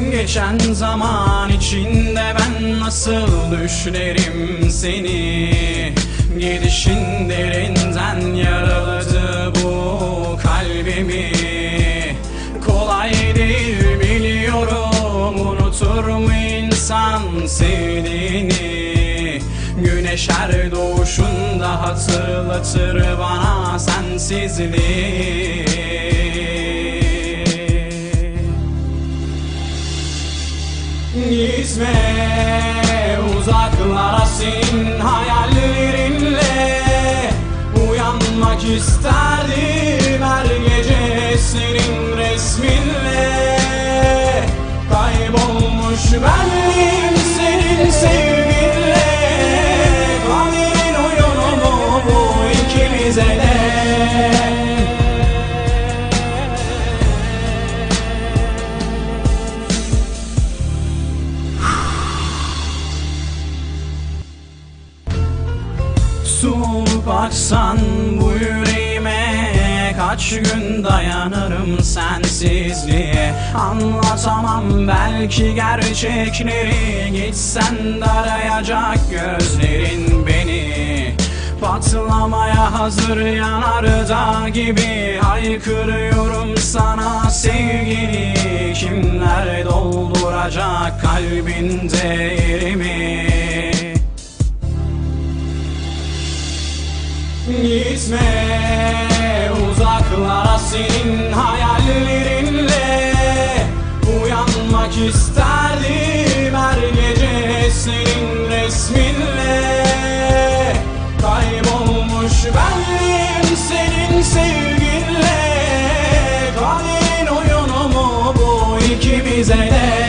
Geçen zaman içinde ben nasıl düşlerim seni? Gidişin derinden yaraladı bu kalbimi. Kolay değil biliyorum. Unutur mu insan sevdiğini? Güneş her doğuşunda hatırlatır bana sensizliği Gitme uzaklara senin hayallerinle. Uyanmak isterdim her gece senin resminle. Kaybolmuş benliğim Soğuk baksan bu yüreğime Kaç gün dayanırım sensizliğe? Anlatamam belki gerçekleri Gitsen de arayacak gözlerin beni. Patlamaya hazır yanardağ gibi Haykırıyorum sana sevgini Kimler dolduracak kalbinde yerimi Gitme uzaklara senin hayallerinle. Uyanmak isterdim her gece senin resminle. Kaybolmuş benliğim senin sevginle. Kaderin oyunu mu bu ikimize de